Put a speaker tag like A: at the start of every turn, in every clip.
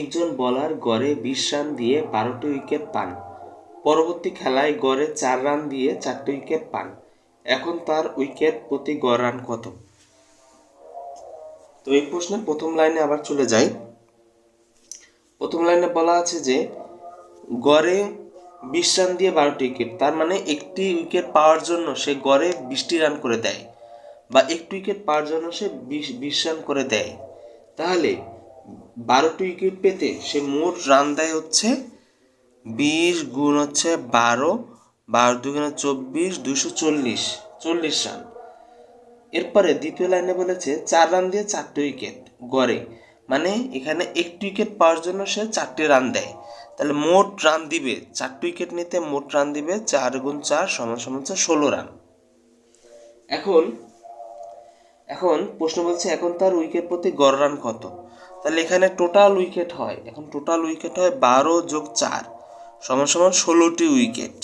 A: একজন বলার গড়ে বিশ রান দিয়ে বারোটি উইকেট পান। পরবর্তী খেলায় গড়ে চার রান দিয়ে চারটি উইকেট পান। এখন তার উইকেট প্রতি গড় রান কত? তো এই প্রশ্নের প্রথম লাইনে আবার চলে যাই। প্রথম লাইনে বলা আছে যে, গড়ে বিশ রান দিয়ে বারোটি উইকেট তার মানে একটি উইকেট পাওয়ার জন্য সে গড়ে বিশটি রান করে দেয় বা একটি উইকেট পাওয়ার জন্য সে বিশ বিশ রান করে দেয়। তাহলে বারোটি উইকেট পেতে সে মোট রান দেয় হচ্ছে বিশ গুণ হচ্ছে বারো বারো দুগুণে চব্বিশ দুশো চল্লিশ চল্লিশ রান এরপরে দ্বিতীয় লাইনে বলেছে, চার রান দিয়ে চারটি উইকেট গড়ে। মানে এখানে একটি উইকেট পাওয়ার জন্য সে চারটি রান দেয়। তাহলে মোট রান দিবে, চারটি উইকেট নিতে মোট রান দিবে চার গুণ চার সমান সমান হচ্ছে ষোলো রান এখন এখন প্রশ্ন বলছে, এখন তার উইকেট প্রতি গড় রান কত? তাহলে এখানে টোটাল উইকেট হয়, এখন টোটাল উইকেট হয় বারো যোগ চার, সমান সমান ষোলোটি উইকেট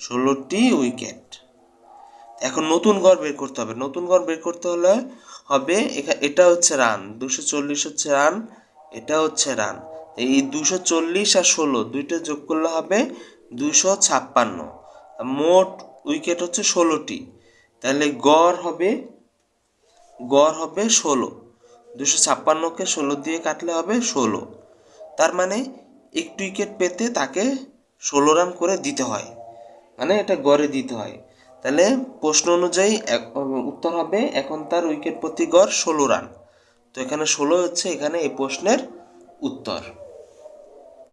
A: ষোলোটি উইকেট এখন নতুন গড় বের করতে হবে, নতুন গড় বের করতে হলে হবে এটা হচ্ছে রান দুশো চল্লিশ হচ্ছে রান এটা হচ্ছে রান এই দুশো চল্লিশ আর ষোলো, দুইটা যোগ করলে হবে দুশো ছাপ্পান্ন। মোট উইকেট হচ্ছে ষোলোটি, তাহলে গড় হবে গড় হবে ষোলো। দুশো ছাপ্পান্নকে ষোলো দিয়ে কাটলে হবে ষোলো। তার মানে একটু উইকেট পেতে তাকে ষোলো রান করে দিতে হয়। মানে এটা গড়ে দিতে হয়। তাহলে প্রশ্ন অনুযায়ী উত্তর হবে এখন তার উইকেট প্রতি গড় ষোলো রান। তো এখানে ষোলো হচ্ছে এখানে এই প্রশ্নের উত্তর।